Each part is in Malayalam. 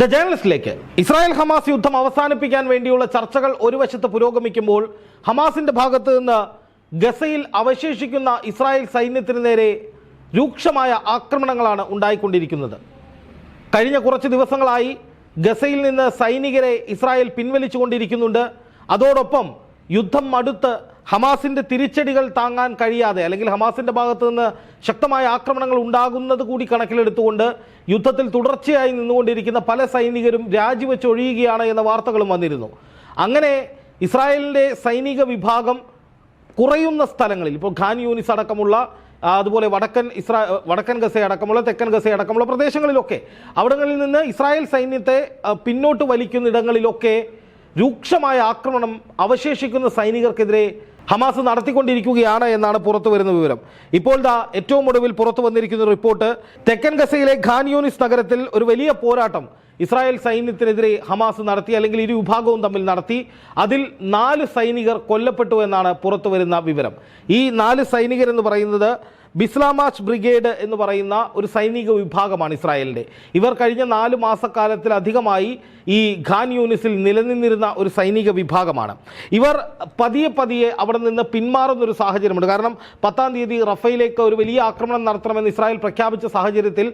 ദ ജേണലിസ്റ്റിലേക്ക് ഇസ്രായേൽ ഹമാസ് യുദ്ധം അവസാനിപ്പിക്കാൻ വേണ്ടിയുള്ള ചർച്ചകൾ ഒരു വശത്ത് പുരോഗമിക്കുമ്പോൾ ഹമാസിന്റെ ഭാഗത്ത് നിന്ന് ഗസയിൽ അവശേഷിക്കുന്ന ഇസ്രായേൽ സൈന്യത്തിന് നേരെ രൂക്ഷമായ ആക്രമണങ്ങളാണ് ഉണ്ടായിക്കൊണ്ടിരിക്കുന്നത്. കഴിഞ്ഞ കുറച്ച് ദിവസങ്ങളായി ഗസയിൽ നിന്ന് സൈനികരെ ഇസ്രായേൽ പിൻവലിച്ചുകൊണ്ടിരിക്കുന്നുണ്ട്. അതോടൊപ്പം യുദ്ധം മടുത്ത് ഹമാസിന്റെ തിരിച്ചടികൾ താങ്ങാൻ കഴിയാതെ അല്ലെങ്കിൽ ഹമാസിന്റെ ഭാഗത്ത് നിന്ന് ശക്തമായ ആക്രമണങ്ങൾ ഉണ്ടാകുന്നത് കൂടി കണക്കിലെടുത്തുകൊണ്ട് യുദ്ധത്തിൽ തുടർച്ചയായി നിന്നുകൊണ്ടിരിക്കുന്ന പല സൈനികരും രാജിവെച്ചൊഴിയുകയാണ് എന്ന വാർത്തകളും വന്നിരുന്നു. അങ്ങനെ ഇസ്രായേലിന്റെ സൈനിക വിഭാഗം കുറയുന്ന സ്ഥലങ്ങളിൽ ഇപ്പോൾ ഖാൻ യൂനിസ് അടക്കമുള്ള അതുപോലെ വടക്കൻ ഇസ്രാ വടക്കൻ ഗസ അടക്കമുള്ള തെക്കൻ ഗസ അടക്കമുള്ള പ്രദേശങ്ങളിലൊക്കെ അവിടങ്ങളിൽ നിന്ന് ഇസ്രായേൽ സൈന്യത്തെ പിന്നോട്ട് പിന്നോട്ട് വലിക്കുന്നിടങ്ങളിലൊക്കെ രൂക്ഷമായ ആക്രമണം അവശേഷിക്കുന്ന സൈനികർക്കെതിരെ ഹമാസ് നടത്തിക്കൊണ്ടിരിക്കുകയാണ് എന്നാണ് പുറത്തു വരുന്ന വിവരം. ഇപ്പോൾ ദാ ഏറ്റവും ഒടുവിൽ പുറത്തു വന്നിരിക്കുന്ന റിപ്പോർട്ട് തെക്കൻ ഗസയിലെ ഖാൻ യൂനിസ് നഗരത്തിൽ ഒരു വലിയ പോരാട്ടം ഇസ്രായേൽ സൈന്യത്തിനെതിരെ ഹമാസ് നടത്തി അല്ലെങ്കിൽ ഇരു വിഭാഗവും തമ്മിൽ നടത്തി. അതിൽ നാല് സൈനികർ കൊല്ലപ്പെട്ടു എന്നാണ് പുറത്തു വരുന്ന വിവരം. ഈ നാല് സൈനികരെന്ന് പറയുന്നത് ബിസ്ലാമാച്ച് ബ്രിഗേഡ് എന്ന് പറയുന്ന ഒരു സൈനിക വിഭാഗമാണ് ഇസ്രായേലിന്റെ ഇവർ കഴിഞ്ഞ നാല് മാസക്കാലത്തിലധികമായി ഈ ഖാൻ യൂണിസിൽ നിലനിന്നിരുന്ന ഒരു സൈനിക വിഭാഗമാണ്. ഇവർ പതിയെ പതിയെ അവിടെ നിന്ന് പിന്മാറുന്ന ഒരു സാഹചര്യമുണ്ട്. കാരണം പത്താം തീയതി റഫയിലേക്ക് ഒരു വലിയ ആക്രമണം നടത്തണമെന്ന് ഇസ്രായേൽ പ്രഖ്യാപിച്ച സാഹചര്യത്തിൽ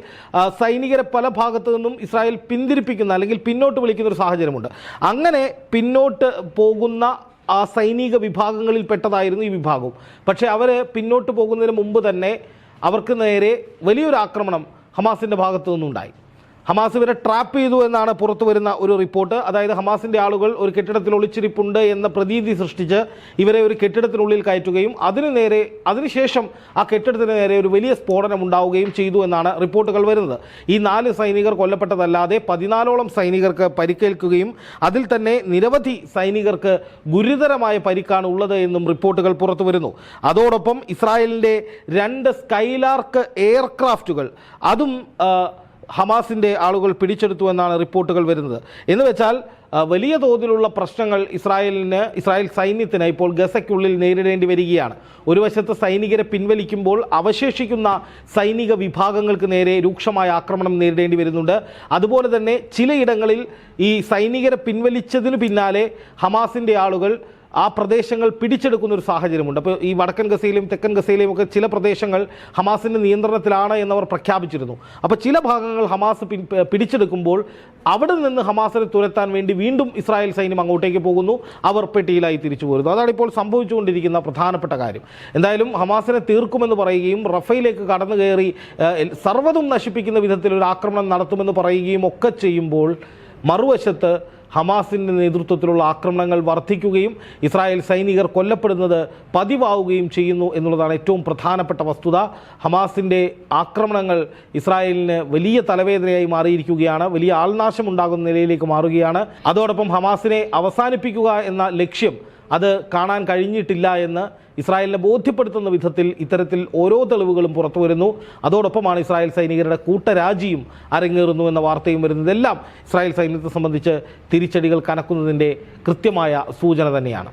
സൈനികരെ പല ഭാഗത്തു നിന്നും ഇസ്രായേൽ പിന്തിരിപ്പിക്കുന്ന അല്ലെങ്കിൽ പിന്നോട്ട് വിളിക്കുന്ന ഒരു സാഹചര്യമുണ്ട്. അങ്ങനെ പിന്നോട്ട് പോകുന്ന ആ സൈനിക വിഭാഗങ്ങളിൽ പെട്ടതായിരുന്നു ഈ വിഭാഗം. പക്ഷേ അവർ പിന്നോട്ട് പോകുന്നതിന് മുമ്പ് തന്നെ അവർക്ക് നേരെ വലിയൊരു ആക്രമണം ഹമാസിന്റെ ഭാഗത്തു നിന്നുണ്ടായി. ഹമാസ് ഇവരെ ട്രാപ്പ് ചെയ്തു എന്നാണ് പുറത്തു വരുന്ന ഒരു റിപ്പോർട്ട് അതായത് ഹമാസിന്റെ ആളുകൾ ഒരു കെട്ടിടത്തിൽ ഒളിച്ചിരിപ്പുണ്ട് എന്ന പ്രതീതി സൃഷ്ടിച്ച് ഇവരെ ഒരു കെട്ടിടത്തിനുള്ളിൽ കയറ്റുകയും അതിനു നേരെ അതിനുശേഷം ആ കെട്ടിടത്തിന് നേരെ ഒരു വലിയ സ്ഫോടനം ഉണ്ടാവുകയും ചെയ്തു എന്നാണ് റിപ്പോർട്ടുകൾ വരുന്നത്. ഈ നാല് സൈനികർ കൊല്ലപ്പെട്ടതല്ലാതെ പതിനാലോളം സൈനികർക്ക് പരിക്കേൽക്കുകയും അതിൽ തന്നെ നിരവധി സൈനികർക്ക് ഗുരുതരമായ പരിക്കാണ് ഉള്ളത് എന്നും റിപ്പോർട്ടുകൾ പുറത്തു വരുന്നു. അതോടൊപ്പം ഇസ്രായേലിന്റെ രണ്ട് സ്കൈലാർക്ക് എയർക്രാഫ്റ്റുകൾ അതും ഹമാസിന്റെ ആളുകൾ പിടിച്ചെടുത്തു എന്നാണ് റിപ്പോർട്ടുകൾ വരുന്നത്. എന്ന് വെച്ചാൽ വലിയ തോതിലുള്ള പ്രശ്നങ്ങൾ ഇസ്രായേലിന് ഇസ്രായേൽ സൈന്യത്തിന് ഇപ്പോൾ ഗസയ്ക്കുള്ളിൽ നേരിടേണ്ടി വരികയാണ്. ഒരു വശത്ത് സൈനികരെ പിൻവലിക്കുമ്പോൾ അവശേഷിക്കുന്ന സൈനിക വിഭാഗങ്ങൾക്ക് നേരെ രൂക്ഷമായ ആക്രമണം നേരിടേണ്ടി വരുന്നുണ്ട്. അതുപോലെ തന്നെ ചിലയിടങ്ങളിൽ ഈ സൈനികരെ പിൻവലിച്ചതിന് പിന്നാലെ ഹമാസിന്റെ ആളുകൾ ആ പ്രദേശങ്ങൾ പിടിച്ചെടുക്കുന്ന ഒരു സാഹചര്യമുണ്ട്. അപ്പോൾ ഈ വടക്കൻ ഗസയിലും തെക്കൻ ഗസയിലെയും ഒക്കെ ചില പ്രദേശങ്ങൾ ഹമാസിന്റെ നിയന്ത്രണത്തിലാണ് എന്നവർ പ്രഖ്യാപിച്ചിരുന്നു. അപ്പോൾ ചില ഭാഗങ്ങൾ ഹമാസ് പിടിച്ചെടുക്കുമ്പോൾ അവിടെ നിന്ന് ഹമാസിനെ തുരത്താൻ വേണ്ടി വീണ്ടും ഇസ്രായേൽ സൈന്യം അങ്ങോട്ടേക്ക് പോകുന്നു. അവർ പെട്ടിയിലായി തിരിച്ചു പോരുന്നു. അതാണ് ഇപ്പോൾ സംഭവിച്ചുകൊണ്ടിരിക്കുന്ന പ്രധാനപ്പെട്ട കാര്യം. എന്തായാലും ഹമാസിനെ തീർക്കുമെന്ന് പറയുകയും റഫയിലേക്ക് കടന്നു കയറി സർവതും നശിപ്പിക്കുന്ന വിധത്തിൽ ഒരു ആക്രമണം നടത്തുമെന്ന് പറയുകയും ഒക്കെ ചെയ്യുമ്പോൾ മറുവശത്ത് ഹമാസിന്റെ നേതൃത്വത്തിലുള്ള ആക്രമണങ്ങൾ വർദ്ധിക്കുകയും ഇസ്രായേൽ സൈനികർ കൊല്ലപ്പെടുന്നത് പതിവാവുകയും ചെയ്യുന്നു എന്നുള്ളതാണ് ഏറ്റവും പ്രധാനപ്പെട്ട വസ്തുത. ഹമാസിന്റെ ആക്രമണങ്ങൾ ഇസ്രായേലിന് വലിയ തലവേദനയായി മാറിയിരിക്കുകയാണ്. വലിയ ആൾനാശം ഉണ്ടാകുന്ന നിലയിലേക്ക് മാറുകയാണ്. അതോടൊപ്പം ഹമാസിനെ അവസാനിപ്പിക്കുക എന്ന ലക്ഷ്യം അത് കാണാൻ കഴിഞ്ഞിട്ടില്ല എന്ന് ഇസ്രായേലിനെ ബോധ്യപ്പെടുത്തുന്ന വിധത്തിൽ ഇത്തരത്തിൽ ഓരോ തെളിവുകളും പുറത്തു വരുന്നു. അതോടൊപ്പമാണ് ഇസ്രായേൽ സൈനികരുടെ കൂട്ടരാജിയും അരങ്ങേറുന്നു എന്ന വാർത്തയും വരുന്നതെല്ലാം ഇസ്രായേൽ സൈന്യത്തെ സംബന്ധിച്ച് തിരിച്ചടികൾ കനക്കുന്നതിന്റെ കൃത്യമായ സൂചന തന്നെയാണ്.